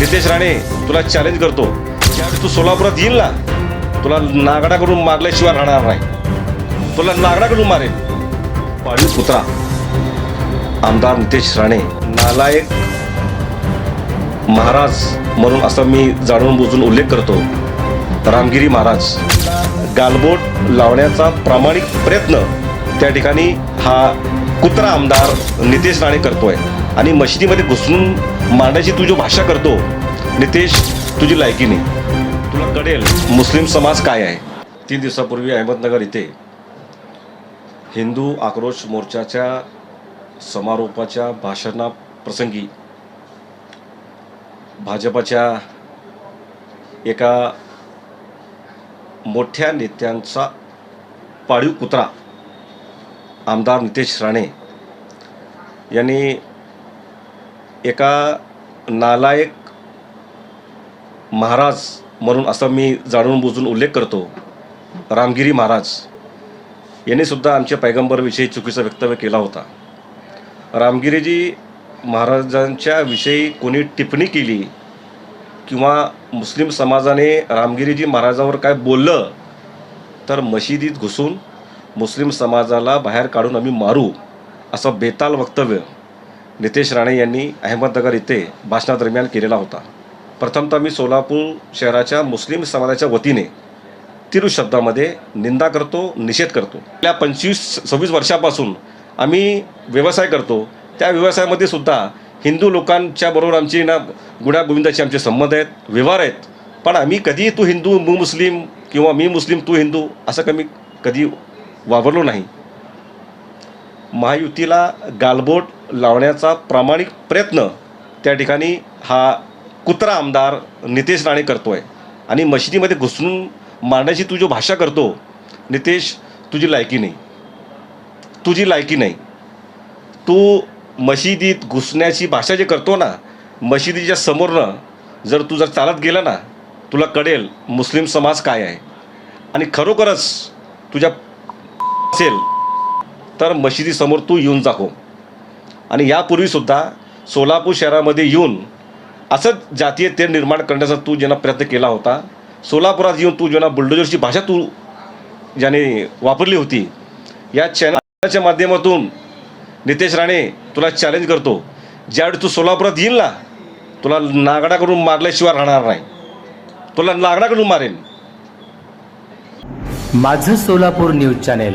नितेश राणे तुला चॅलेंज करतो. ज्यावेळी तू सोलापुरात येईल ना तुला नागडा करून मारल्याशिवाय राहणार नाही. तुला नागडा करून मारेल. पाळीव पुत्रा आमदार नितेश राणे नालायक महाराज म्हणून असं मी जाणून बुजून उल्लेख करतो. रामगिरी महाराज. गालबोट लावण्याचा प्रामाणिक प्रयत्न त्या ठिकाणी हा कुत्रा आमदार नितेश राणे करतोय. आणि मशिदीमध्ये घुसून मांडायची तू जो भाषा करतो नितेश तुझी लायकी नाही तुला कळेल मुस्लिम समाज काय आहे. तीन दिवसापूर्वी अहमदनगर इथे हिंदू आक्रोश मोर्चाच्या समारोपाच्या भाषणाप्रसंगी भाजपाच्या एका मोठ्या नेत्यांचा पाळीव कुत्रा आमदार नितेश राणे यांनी एका नालायक महाराज म्हणून असं मी जाणून बुजून उल्लेख करतो रामगिरी महाराज. यांनी सुद्धा आमच्या पैगंबरविषयी चुकीचं वक्तव्य केला होता. रामगिरीजी महाराजांच्या विषयी कोणी टिप्पणी केली किंवा मुस्लिम समाजाने रामगिरीजी महाराजावर काय बोललं तर मशिदीत घुसून मुस्लिम समाजाला बाहेर काढून आम्ही मारू असं बेताल वक्तव्य. नितेश राणे यांनी अहमदनगर येथे भाषणादरम्यान केलेला होता. प्रथमतः मी सोलापूर शहराच्या मुस्लिम समाजाच्या वतीने तिरु शब्दामध्ये निंदा करतो निषेध करतो. गेल्या पंचवीस सव्वीस वर्षापासून आम्ही व्यवसाय करतो. त्या व्यवसायामध्ये सुद्धा हिंदू लोकांच्या बरोबर आमची ना गुण्यागोविंदाचे आमचे संबंध आहेत व्यवहार आहेत. पण आम्ही कधी तू हिंदू मू मुस्लिम किंवा मी मुस्लिम तू हिंदू असं कमी कधी वावरलो नाही. महायुतीला गालबोट लावण्याचा प्रामाणिक प्रयत्न त्या ठिकाणी हा कुत्रा आमदार नितेश राणे करतो आहे आणि मशिदीमध्ये घुसून मारण्याची तू जो भाषा करतो नितेश तुझी लायकी नाही. तुझी लायकी नाही. तू मशिदीत घुसण्याची भाषा जे करतो ना मशिदीच्या समोरनं जर तू जर चालत गेला ना तुला कळेल मुस्लिम समाज काय आहे. आणि खरोखरच तुझ्या असेल तर मशिदीसमोर तू येऊन दाखव आणि यापूर्वीसुद्धा सोलापूर शहरामध्ये येऊन असंच जातीय तेढ निर्माण करण्याचा तू ज्यांना प्रयत्न केला होता सोलापुरात येऊन तू ज्यांना बुलडोजरची भाषा तू ज्याने वापरली होती या चॅनलच्या माध्यमातून नितेश राणे तुला चॅलेंज करतो ज्यावेळी तू सोलापुरात येईल ना तुला नागडाकडून मारल्याशिवाय राहणार नाही. तुला नागडाकडून मारेन मारेल. माझं सोलापूर न्यूज चॅनेल